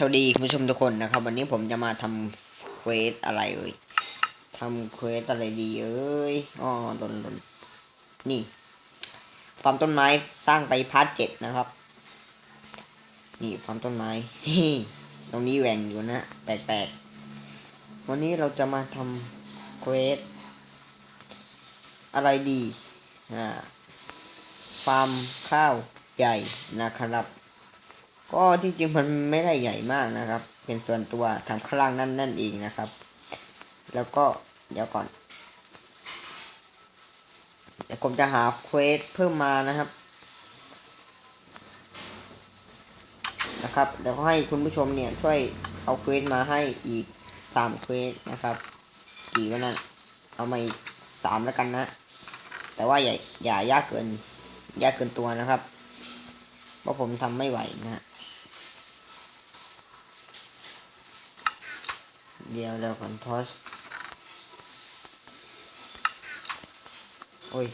สวัสดีคุณผู้ชมทุกคนนะครับ วันนี้ผมจะมาทำเควสอะไรเอ่ยทำเควสอะไรดีเอ้ยอ๋อหล่นหล่นนี่ฟาร์มต้นไม้สร้างไปพาร์ทเจ็ดนะครับ นี่ฟาร์มต้นไม้นี่ตรงนี้แหว่งอยู่นะแปลกๆวันนี้เราจะมาทำเควสอะไรดีอ่าฟาร์มข้าวใหญ่นะครับ ก็ที่จริงมันไม่ได้ใหญ่มากนะครับ เป็นส่วนตัวทำข้างล่างนั่นนั่นเองนะครับ แล้วก็เดี๋ยวก่อน เดี๋ยวผมจะหาเควสเพิ่มมานะครับนะครับเดี๋ยวให้คุณผู้ชมเนี่ยช่วยเอาเควสมาให้อีกสามเควสนะครับ กี่วันนั้นเอามาอีกสามแล้วกันนะ แต่ว่าอย่าอย่ายากเกินยากเกินตัวนะครับ เพราะผมทำไม่ไหวนะฮะ เดี๋ยวเราก่อนทอสโอ้ย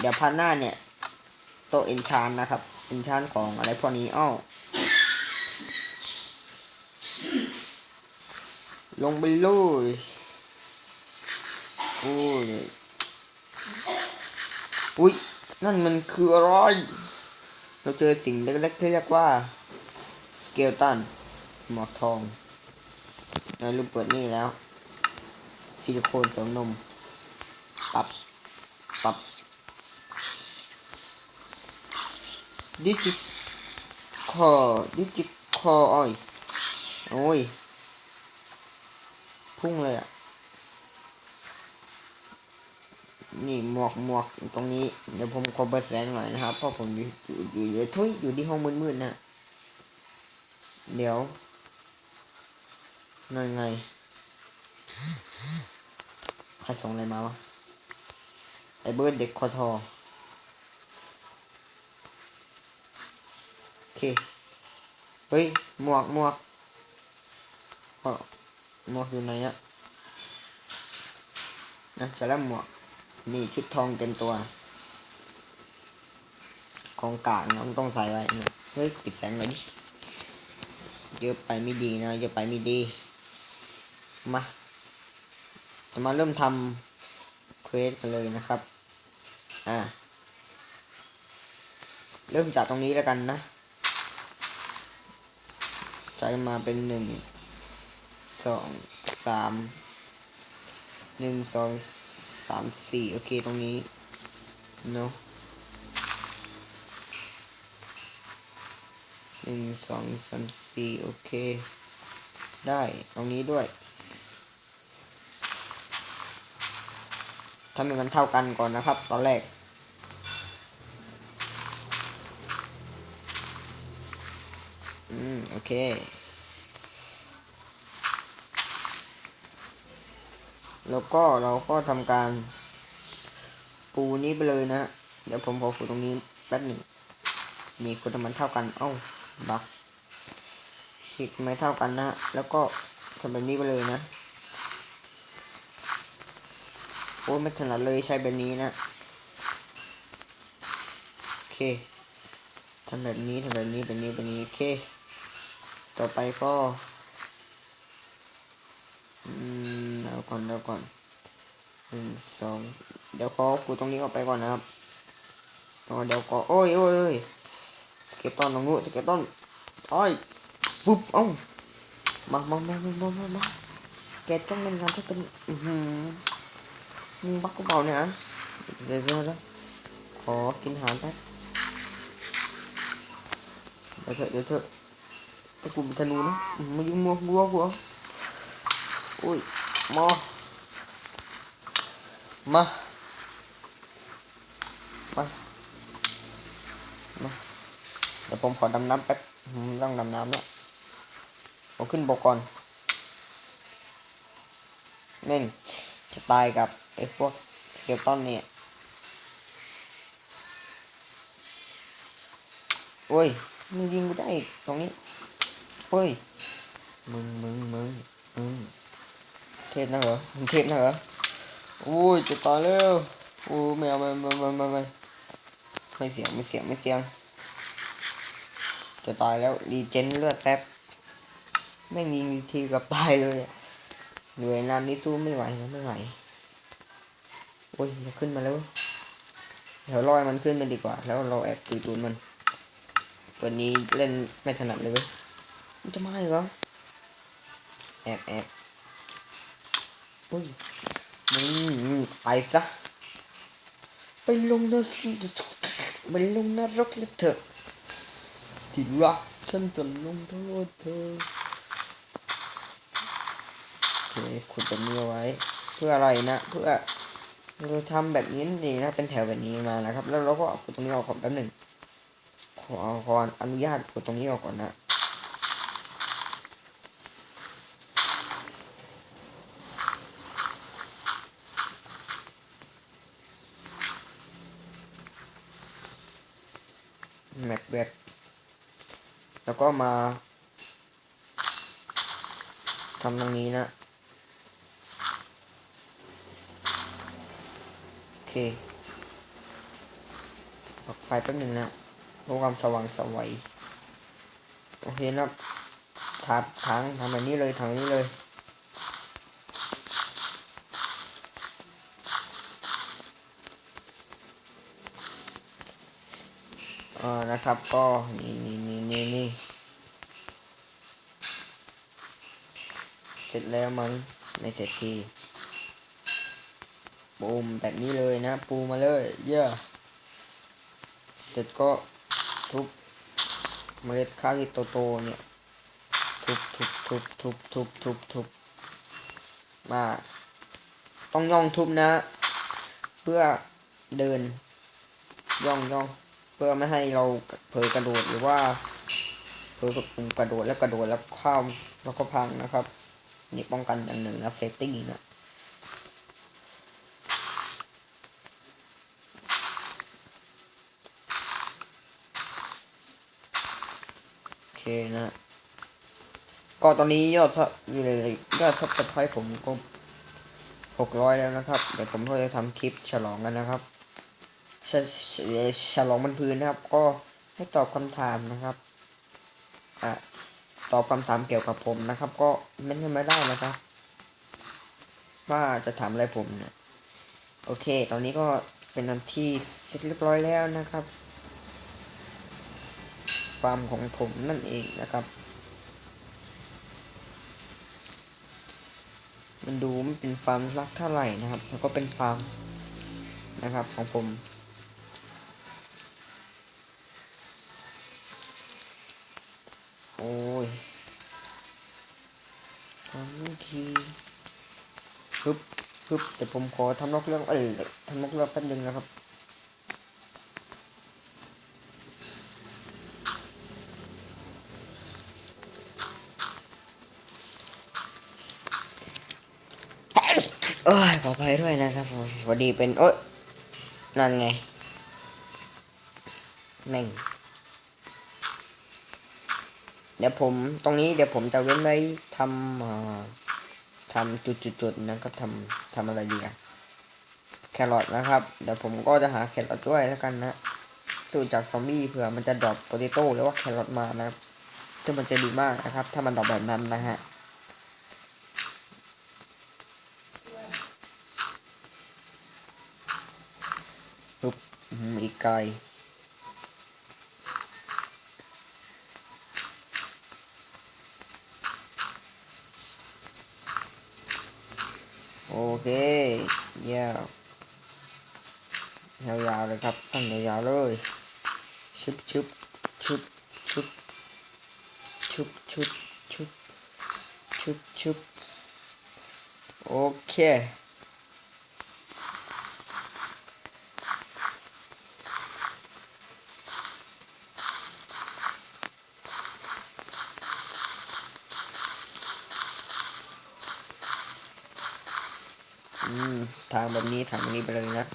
เดี๋ยวพันหน้าเนี่ยโตเอนชานนะครับเอนชานของอะไรพวกนี้อ้อลงไปเลยโอ้ยอุ้ยนั่นมันคืออะไร เราเจอสิ่งเล็กๆที่เรียกว่าสเกลตันหมอกทองในรูปเปิดนี่แล้วซิลิโคนเสริมนมปรับปรับดิจิคอดิจิคออ้อยโอ้ยพุ่งเลยอะ นี่หมวกหมวกตรงนี้ เดี๋ยวผมขอเปิดแสงหน่อยนะครับ เพราะผมอยู่อยู่อยู่ทุยอยู่ที่ห้องมืดๆนะเดี๋ยวนั่นไง ใครส่งอะไรมาวะ ไอเบิร์ดเด็กคอทอโอเค เฮ้ย หมวกหมวกเออหมวกอยู่ไหนอะนะจะแล้วหมวก นี่ชุดทองเต็มตัวของกางนะมันต้องใส่ไว้นะเฮ้ยปิดแสงหน่อยดิเยอะไปไม่ดีนะเยอะไปไม่ดี มา จะมาเริ่มทำเควสกันเลยนะครับ อ่า เริ่มจากตรงนี้แล้วกันนะใจะมาเป็นหนึ่งสองสามหนึ่งสอง สามสี่โอเคตรงนี้เนาะหนึ่งสองสามสี่โอเค ได้ตรงนี้ด้วยทำให้มันเท่ากันก่อนนะครับ ตอนแรก อืม โอเค แล้วก็เราก็ทำการ ปูนี้ไปเลยนะ เดี๋ยวผมขอปูตรงนี้แป๊บหนึ่งนี่คุณทำมันเท่ากันเอ้าบักคิดไม่เท่ากันนะ แล้วก็ทำแบบนี้ไปเลยนะโอ้ไม่ถนัดเลยใช้แบบนี้นะโอเคทำแบบนี้ทำแบบนี้แบบนี้แบบนี้โอเค ต่อไปก็อืม ยวก่อนเดี๋ยวก่อนหนึ่งสองเดี๋ยวขอกูตรงนี้ออกไปก่อนนะครับอ๋อเดี๋ยวก็โอ้ยโอ้ยโอ้ยสเก็ตตอนตรงนู้นสเก็ตตอนโอ้ยปุ๊บเอ้ามามามามามามาแกจ้องเล่นงานถ้าเป็นอือหือมึงบักกูเปล่าเนี่ยฮะเดี๋ยวเดี๋ยวเดี๋ยวขอกินอาหารแป๊บเดี๋ยวเถอะเดี๋ยวเถอะถ้ากูเป็นธนูนะมายุ่งมัวบัวหัวอุ้ย มามามามาเดี๋ยวผมขอดำน้ำแป๊บต้องดำน้ำแล้วผมขึ้นบกก่อนเน่นจะตายกับไอ้พวกสเกลตันเนี่ยโอ้ยมึงยิงกูได้ตรงนี้โอ้ยมึงมึงมึงมึง เทพนะเหรอมึงเทพนะเหรอโอ้ยจะตายแล้วโอ้ไม่เอาไม่ไม่ไม่ไม่ไม่ไม่เสียงไม่เสียงไม่เสียง จะตายแล้วดีเจนเลือดแป๊บไม่มีวิธีกับตายเลยเหนื่อยนานนี้สู้ไม่ไหวไม่ไหวโอ้ยมันขึ้นมาแล้วเดี๋ยวรอยมันขึ้นไปดีกว่า แล้วเราแอบตีตูนมันวันนี้เล่นไม่ถนัดเลยเว้ยมันจะมาอีกเหรอแอบแอบ อุ้ยมึงไปซะไปลงนรกไปลงนรกแล้วเถอะที่รักฉันจะลงโทษเธอโอเคขุดแบบนี้เอาไว้ เพื่ออะไรนะ เพื่อเราทำแบบนี้นั่นเองนะ เป็นแถวแบบนี้มานะครับ แล้วเราก็ขุดตรงนี้ออกก่อนแป๊บหนึ่งขอขออนุญาตขุดตรงนี้ออกก่อนนะ แม็กเบดแล้วก็มาทำตรงนี้นะ โอเคปักไฟแป๊บหนึ่งนะเพื่อความสว่างสวัยโอเคนะครับถางทำแบบนี้เลยถังนี้เลย เอ่านะครับก็นี่นี่นี่นี่นี่เสร็จแล้วมั้งไม่เสร็จทีปูมแบบนี้เลยนะ ปูมาเลยเยอะเสร็จก็ทุบเมล็ดข้าวที่โตๆเนี่ยทุบทุบทุบทุบทุบทุบทุบมาต้องย่องทุบนะ เพื่อเดินย่องย่อง พื่อไม่ให้เราเผลอกระโดดหรือว่าเผลอกดปุ่มกระโดดแล้วกระโดดแล้วข้ามแล้วก็พังนะครับ นี่ป้องกันอย่างหนึ่งนะเซฟตี้นะโอเคนะก็ตอนนี้ยอดซับยอดซับสไครต์ผมก็หกร้อยแล้วนะครับ เดี๋ยวผมก็จะทำคลิปฉลองกันนะครับ ฉฉฉลองบนพื้นนะครับ ก็ให้ตอบคำถามนะครับอะตอบคำถามเกี่ยวกับผมนะครับ ก็เม้นกันมาได้นะครับ ว่าจะถามอะไรผมเนี่ยโอเค ตอนนี้ก็เป็นอันที่เสร็จเรียบร้อยแล้วนะครับฟาร์มของผมนั่นเองนะครับ มันดูไม่เป็นฟาร์มรักเท่าไหร่นะครับ แล้วก็เป็นฟาร์มนะครับของผม โอ้ยทำทีฮึบฮึบแต่ผมขอทำนอกเรื่องเอ้ยทำนอกเรื่องแป๊บนึงนะครับเอ้ยขออภัยด้วยนะครับผมพอดีเป็น เอ้ย นั่นไงแม่ง เดี๋ยวผมตรงนี้เดี๋ยวผมจะเว้นไว้ทำทำจุดๆๆนะครับทำทำอะไรดีอะแครอทนะครับ เดี๋ยวผมก็จะหาแครอทด้วยแล้วกันนะสู้จากซอมบี้เผื่อมันจะดรอปโปเตโต้หรือว่าแครอทมานะครับ ซึ่งมันจะดีมากนะครับ ถ้ามันดรอปแบบนั้นนะฮะปุ๊บอีกไกล โอเคเยี่ยวยาวๆเลยครับตั้งยาวๆเลย ชุบชุบชุบชุบชุบชุบชุบชุบชุบโอเค ไปเลยนะ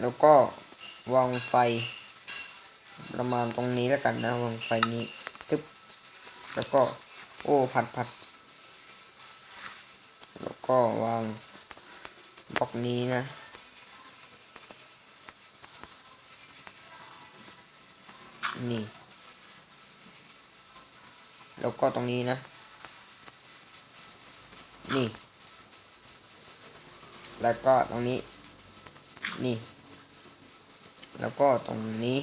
แล้วก็วางไฟ ประมาณตรงนี้แล้วกันนะ วางไฟนี้ทึบแล้วก็ โอ้ผัดผัดแล้วก็วางบล็อกนี้นะนี่ แล้วก็ตรงนี้นะ นี่ แล้วก็ตรงนี้ นี่ แล้วก็ตรงนี้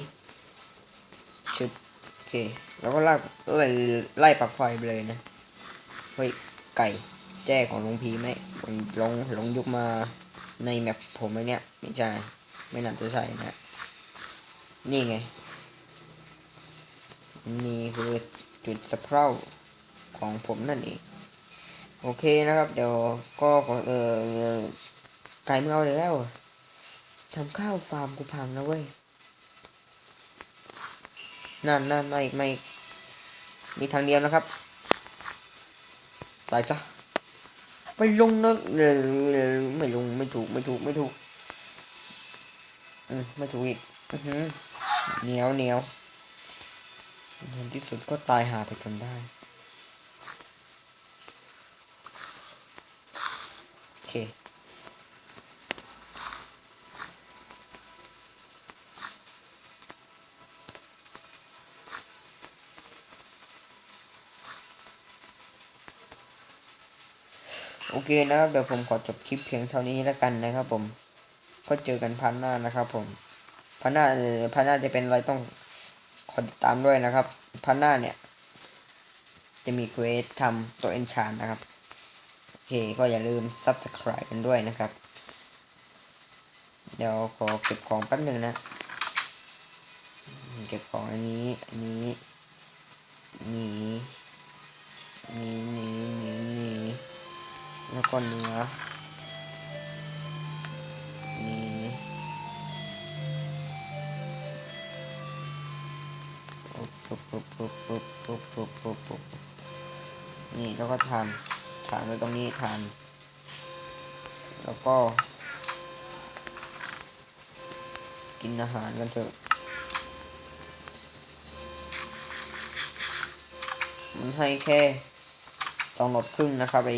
ชึบโอเค แล้วก็ไล่ไล่ไล่ปลักไฟไปเลยนะ เฮ้ย ไก่แจ้ของหลวงพีไหมผมลงลงยุคมาในแมปผมไอ้เนี่ย ไม่ใช่ ไม่น่าจะใช่นะ นี่ไง นี่คือจุดสะเพร่าของผมนั่นเอง โอเคนะครับ เดี๋ยวก็ขอเออ ก่ไม่เอาเลยแล้วทำข้าวฟาร์มกูพังนะเว้ย นั่นนั่นไม่ไม่มีทางเดียวนะครับ ไปซะไปลงนะเออไม่ลงไม่ถูกไม่ถูกไม่ถูกอืมไม่ถูกอีกอือหือเหนียวเหนียวในที่สุดก็ตายหาไปจนได้โอเค โอเคนะครับ เดี๋ยวผมขอจบคลิปเพียงเท่านี้แล้วกันนะครับ ผม ก็เจอกันพันหน้านะครับ ผมพันหน้าเออพันหน้าจะเป็นอะไรต้องคอยติดตามด้วยนะครับพันหน้าเนี่ย จะมีเควสทำตัวเอนชานนะครับ โอเคก็อย่าลืม subscribe กันด้วยนะครับ เดี๋ยวขอเก็บของแป๊บหนึ่งนะเก็บของอันนี้อันนี้นี่นี่นี่นี่นี่ แล้วก็เนื้อนี่ปุ๊บปุ๊บปุ๊บปุ๊บปุ๊บปุ๊บปุ๊บปุ๊บนี่แล้วก็ทานทานไว้ตรงนี้ทานแล้วก็ กินอาหารกันเถอะมันให้แค่สองหลอดครึ่งนะครับไอ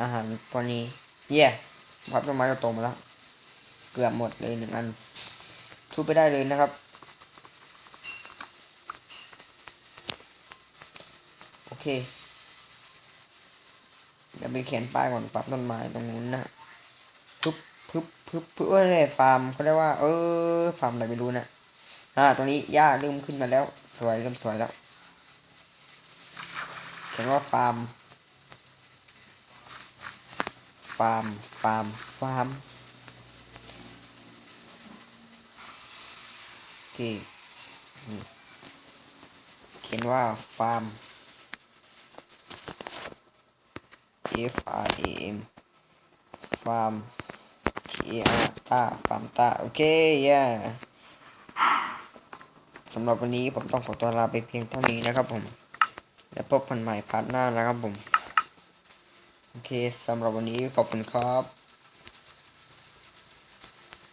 อาหารตัวนี้เย่พับต้นไม้เราโตมาแล้ว เกือบหมดเลยหนึ่งอัน ทุบไปได้เลยนะครับ โอเคเดี๋ยวไปเขียนป้ายก่อนปรับต้นไม้ตรงนู้นนะพึบพึบพึบพึบเอ้ยฟาร์มเขาเรียกว่า เออฟาร์มอะไรไม่รู้นะอ่าตรงนี้หญ้าเริ่มขึ้นมาแล้ว สวยเริ่มสวยแล้วเขียนว่าฟาร์ม ฟาร์ม ฟาร์ม ฟาร์มโอเคเขียนว่าฟาร์ม F R A M ฟาร์ม T A R ตาฟาร์มตาโอเคย่าสำหรับวันนี้ผมต้องขอตัวลาไปเพียงเท่านี้นะครับผม แล้วพบกันใหม่พาร์ทหน้านะครับผม โอเคสำหรับวันนี้ขอบคุณครับ